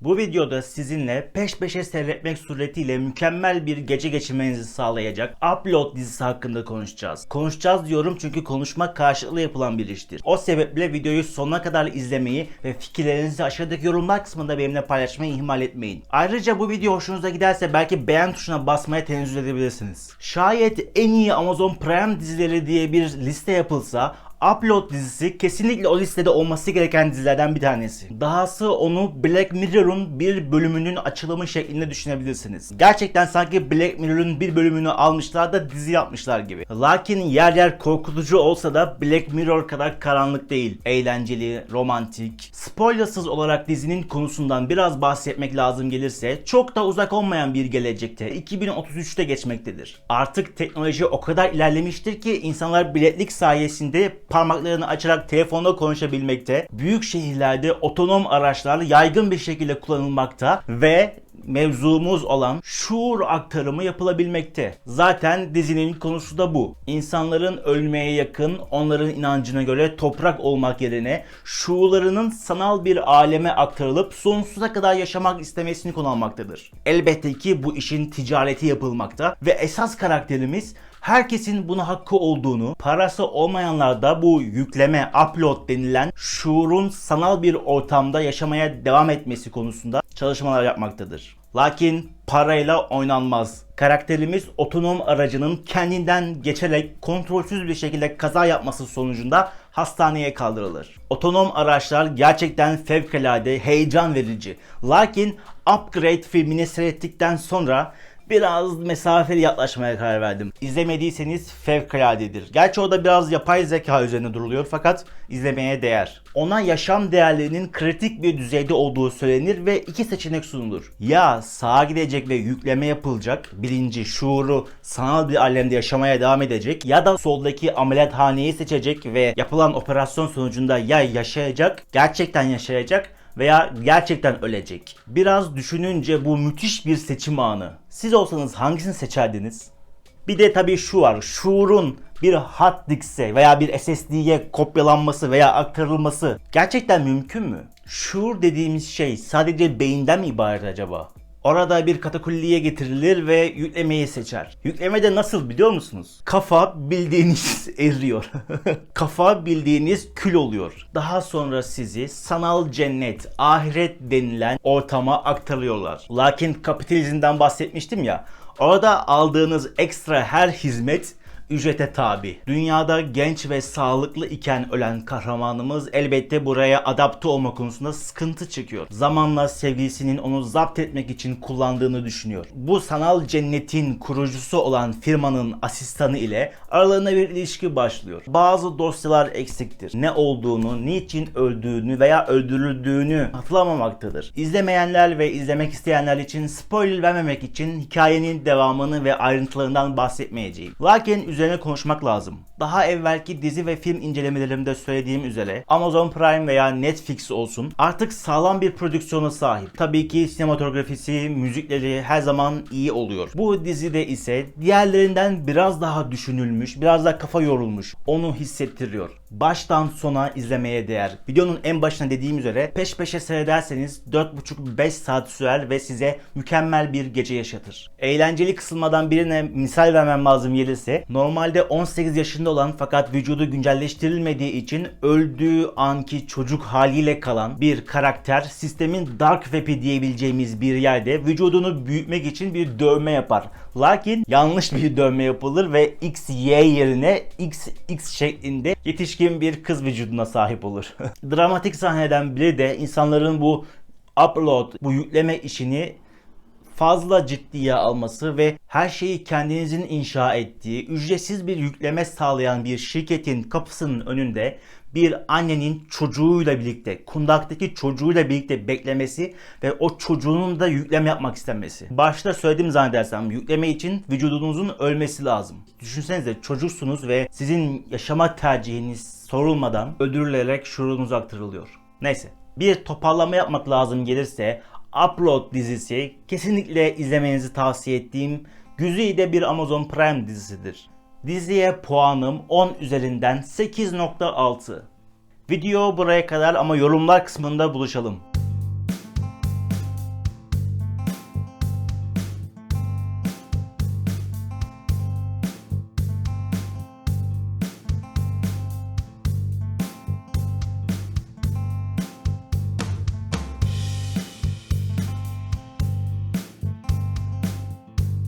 Bu videoda sizinle peş peşe seyretmek suretiyle mükemmel bir gece geçirmenizi sağlayacak Upload dizisi hakkında konuşacağız. Konuşacağız diyorum çünkü konuşmak karşılıklı yapılan bir iştir. O sebeple videoyu sonuna kadar izlemeyi ve fikirlerinizi aşağıdaki yorumlar kısmında benimle paylaşmayı ihmal etmeyin. Ayrıca bu video hoşunuza giderse belki beğen tuşuna basmaya tenezzül edebilirsiniz. Şayet en iyi Amazon Prime dizileri diye bir liste yapılsa Upload dizisi kesinlikle o listede olması gereken dizilerden bir tanesi. Dahası onu Black Mirror'un bir bölümünün açılımı şeklinde düşünebilirsiniz. Gerçekten sanki Black Mirror'un bir bölümünü almışlar da dizi yapmışlar gibi. Lakin yer yer korkutucu olsa da Black Mirror kadar karanlık değil. Eğlenceli, romantik. Spoilersız olarak dizinin konusundan biraz bahsetmek lazım gelirse çok da uzak olmayan bir gelecekte 2033'te geçmektedir. Artık teknoloji o kadar ilerlemiştir ki insanlar biletlik sayesinde parmaklarını açarak telefonda konuşabilmekte. Büyük şehirlerde otonom araçlar yaygın bir şekilde kullanılmakta ve mevzumuz olan şuur aktarımı yapılabilmekte. Zaten dizinin konusu da bu. İnsanların ölmeye yakın, onların inancına göre toprak olmak yerine şuurlarının sanal bir aleme aktarılıp sonsuza kadar yaşamak istemesini konu almaktadır. Elbette ki bu işin ticareti yapılmakta ve esas karakterimiz herkesin buna hakkı olduğunu, parası olmayanlar da bu yükleme, upload denilen şuurun sanal bir ortamda yaşamaya devam etmesi konusunda çalışmalar yapmaktadır. Lakin parayla oynanmaz. Karakterimiz otonom aracının kendinden geçerek kontrolsüz bir şekilde kaza yapması sonucunda hastaneye kaldırılır. Otonom araçlar gerçekten fevkalade heyecan verici. Lakin Upgrade filmini seyrettikten sonra biraz mesafeli yaklaşmaya karar verdim. İzlemediyseniz fevkaladedir. Gerçi o da biraz yapay zeka üzerine duruluyor fakat izlemeye değer. Ona yaşam değerlerinin kritik bir düzeyde olduğu söylenir ve iki seçenek sunulur. Ya sağa gidecek ve yükleme yapılacak, bilinci, şuuru sanal bir alemde yaşamaya devam edecek ya da soldaki ameliyathaneyi seçecek ve yapılan operasyon sonucunda ya yaşayacak, gerçekten yaşayacak veya gerçekten ölecek. Biraz düşününce bu müthiş bir seçim anı. Siz olsanız hangisini seçerdiniz? Bir de tabii şu var. Şuurun bir hard disk'e veya bir SSD'ye kopyalanması veya aktarılması gerçekten mümkün mü? Şuur dediğimiz şey sadece beyinden mi ibaret acaba? Orada bir katakulliye getirilir ve yüklemeyi seçer. Yükleme de nasıl biliyor musunuz? Kafa bildiğiniz eriyor. Kafa bildiğiniz kül oluyor. Daha sonra sizi sanal cennet, ahiret denilen ortama aktarıyorlar. Lakin kapitalizmden bahsetmiştim ya. Orada aldığınız ekstra her hizmet ücrete tabi. Dünyada genç ve sağlıklı iken ölen kahramanımız elbette buraya adapte olma konusunda sıkıntı çekiyor. Zamanla sevgilisinin onu zapt etmek için kullandığını düşünüyor. Bu sanal cennetin kurucusu olan firmanın asistanı ile aralarında bir ilişki başlıyor. Bazı dosyalar eksiktir. Ne olduğunu, niçin öldüğünü veya öldürüldüğünü hatırlamamaktadır. İzlemeyenler ve izlemek isteyenler için spoiler vermemek için hikayenin devamını ve ayrıntılarından bahsetmeyeceğim. Lakin üzerine konuşmak lazım. Daha evvelki dizi ve film incelemelerimde söylediğim üzere Amazon Prime veya Netflix olsun artık sağlam bir prodüksiyona sahip. Tabii ki sinematografisi, müzikleri her zaman iyi oluyor. Bu dizide ise diğerlerinden biraz daha düşünülmüş, biraz daha kafa yorulmuş. Onu hissettiriyor. Baştan sona izlemeye değer. Videonun en başına dediğim üzere peş peşe seyrederseniz 4,5-5 saat sürer ve size mükemmel bir gece yaşatır. Eğlenceli kısılmadan birine misal vermem lazım gelirse normalde 18 yaşında olan fakat vücudu güncelleştirilmediği için öldüğü anki çocuk haliyle kalan bir karakter sistemin dark web'i diyebileceğimiz bir yerde vücudunu büyütmek için bir dövme yapar. Lakin yanlış bir dövme yapılır ve XY yerine XX şeklinde yetişkin bir kız vücuduna sahip olur. Dramatik sahneden biri de insanların bu upload, bu yükleme işini fazla ciddiye alması ve her şeyi kendinizin inşa ettiği, ücretsiz bir yükleme sağlayan bir şirketin kapısının önünde bir annenin çocuğuyla birlikte, kundaktaki çocuğuyla birlikte beklemesi ve o çocuğunun da yükleme yapmak istemesi. Başta söylediğim zannedersem yükleme için vücudunuzun ölmesi lazım. Düşünsenize çocuksunuz ve sizin yaşama tercihiniz sorulmadan öldürülerek şuurunuza aktarılıyor. Neyse. Bir toparlama yapmak lazım gelirse Upload dizisi kesinlikle izlemenizi tavsiye ettiğim güzide bir Amazon Prime dizisidir. Diziye puanım 10 üzerinden 8.6. Video buraya kadar ama yorumlar kısmında buluşalım.